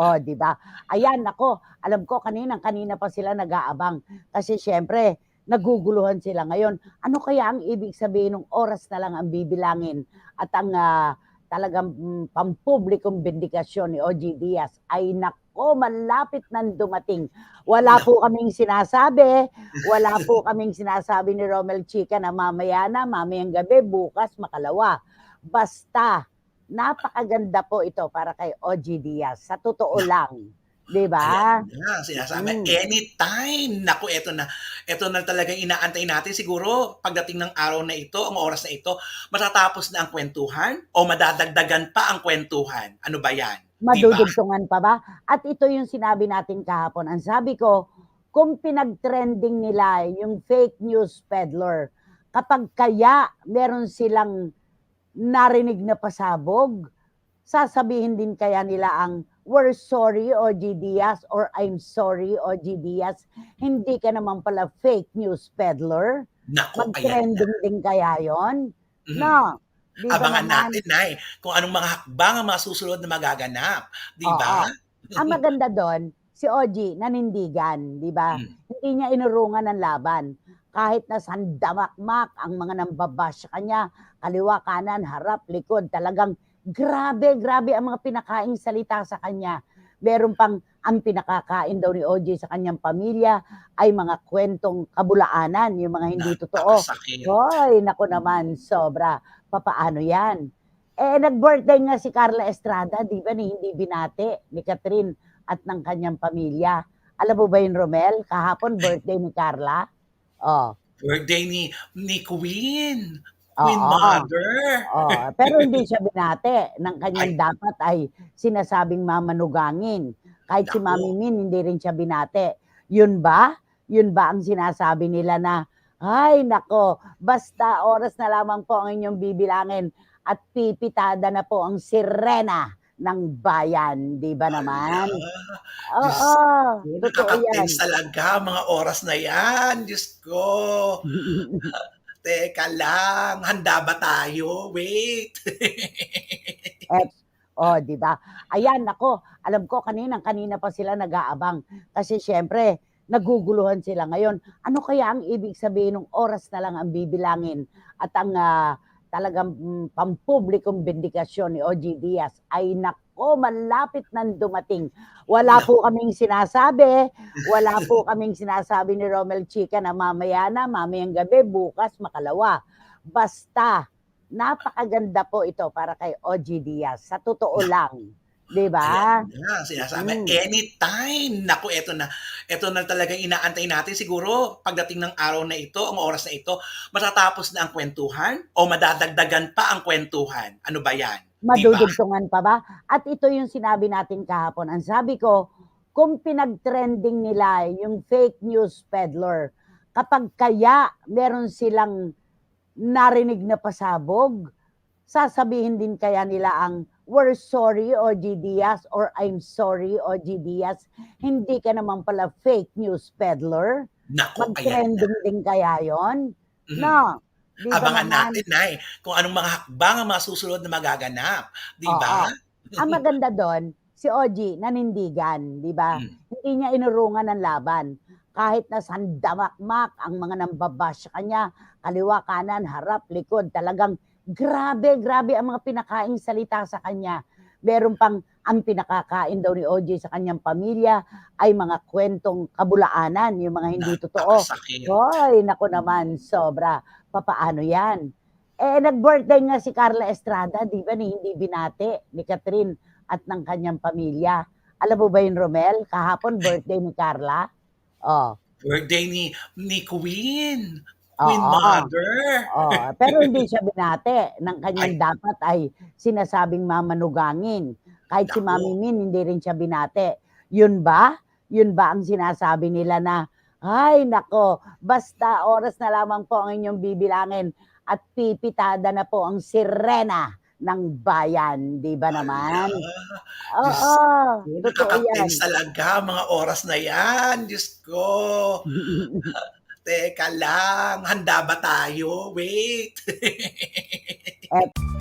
Oh, 'di ba? Ayan, naku, alam ko kaninang-kanina pa sila nag-aabang kasi siyempre naguguluhan sila ngayon. Ano kaya ang ibig sabihin ng oras na lang ang bibilangin at ang ah, talagang mm, pampublikong bendikasyon ni OG Diaz ay nako, malapit nang dumating. Wala po kaming sinasabi, wala po kaming sinasabi ni Romel Chica na mamaya na, mamayang gabi, bukas, makalawa. Basta, napakaganda po ito para kay OG Diaz. Sa totoo lang. 'Di ba? Na, sinasabi, Mm. anytime. Naku, eto na. Eto na talagang inaantay natin. Siguro, pagdating ng araw na ito, ang oras na ito, matatapos na ang kwentuhan o madadagdagan pa ang kwentuhan. Ano ba yan? Madudugtungan pa ba? At ito yung sinabi natin kahapon. Ang sabi ko, kung pinag-trending nila yung fake news peddler, kapag kaya meron silang narinig na pasabog, sasabihin din kaya nila ang we're sorry OG Diaz or I'm sorry OG Diaz. Hindi ka naman pala fake news peddler. Naku, na. Mag-trending din kaya yon? Mhm. No. Di ba Abangan naman? natin, Nay, kung anong mga hakbang ang mga susunod na magaganap. Di ba? Ang maganda doon, si OG nanindigan, di ba? Mm. Hindi niya inurungan ng laban. Kahit na sandamakmak ang mga nambabash kanya, kaliwa, kanan, harap, likod, talagang grabe, grabe ang mga pinakaing salita sa kanya. Meron pang ang pinakakain daw ni OJ sa kanyang pamilya ay mga kwentong kabulaanan, yung mga hindi totoo. Hoy, nako naman, sobra. Papaano yan? Eh, nag-birthday nga si Carla Estrada, di ba, ni hindi binate ni Catherine at ng kanyang pamilya. Alam mo ba yun, Romel? Kahapon, birthday ni Carla. Oh, Birthday ni, ni Queen. Queen Mother. Oh, pero hindi siya binate ng kanyang dapat ay sinasabing mamanugangin. Kahit si Naku. Mami Min, hindi rin siya binate. Yun ba? Yun ba ang sinasabi nila na, ay nako, basta oras na lamang po ang inyong bibilangin at pipitada na po ang sirena ng bayan. Di ba naman? Ala, Oo, Diyos totoo yan. Talaga mga oras na yan. Diyos ko. Teka lang. Handa ba tayo? Wait. Oh, 'di ba? Ayan, nako, alam ko kaninang-kanina pa sila nag-aabang kasi siyempre naguguluhan sila ngayon. Ano kaya ang ibig sabihin ng oras na lang ang bibilangin at ang ah, talagang mm, pampublikong bendikasyon ni OG Diaz ay nako, malapit nang dumating. Wala po kaming sinasabi, wala po kaming sinasabi ni Romel Chica na mamaya na, mamayang gabi, bukas, makalawa. Basta, napakaganda po ito para kay OG Diaz. Sa totoo lang. 'Di ba? Ayan na, sinasabi, Mm. anytime. Naku, eto na. Eto na talagang inaantay natin. Siguro, pagdating ng araw na ito, ang oras na ito, matatapos na ang kwentuhan o madadagdagan pa ang kwentuhan. Ano ba yan? Madudugtungan pa ba? At ito yung sinabi natin kahapon. Ang sabi ko, kung pinag-trending nila yung fake news peddler, kapag kaya meron silang narinig na pasabog, sasabihin din kaya nila ang we're sorry OG Diaz or I'm sorry OG Diaz. Hindi ka naman pala fake news peddler. Naku, ayan na. Mag-trending din kaya yon? Mhm. No. Di ba Abangan naman? natin, Nay, kung anong mga hakbang ang mga susunod na magaganap. Di ba? Ang maganda doon, si OG nanindigan, di ba? Mm. Hindi niya inurungan ng laban. Kahit na sandamakmak ang mga nambabash kanya, kaliwa, kanan, harap, likod, talagang grabe, grabe ang mga pinakaing salita sa kanya. Meron pang ang pinakakain daw ni OJ sa kanyang pamilya ay mga kwentong kabulaanan, yung mga hindi totoo. Hoy, nako naman, sobra. Papaano yan? Eh, nag-birthday nga si Carla Estrada, di ba, ni hindi binate ni Catherine at ng kanyang pamilya. Alam mo ba yun, Romel? Kahapon, birthday ni Carla. Oh, Birthday ni, ni Queen. Queen oo, Mother. oo. Pero hindi siya binate ng kanyang dapat ay sinasabing mamanugangin. Kahit si Naku. Mami Min, hindi rin siya binate. Yun ba? Yun ba ang sinasabi nila na, ay nako, basta oras na lamang po ang inyong bibilangin at pipitada na po ang sirena ng bayan. Di ba naman? Oo, Diyos totoo yan. Nakaka-tense talaga mga oras na yan. Diyos ko. Teka lang. Handa ba tayo? Wait. Et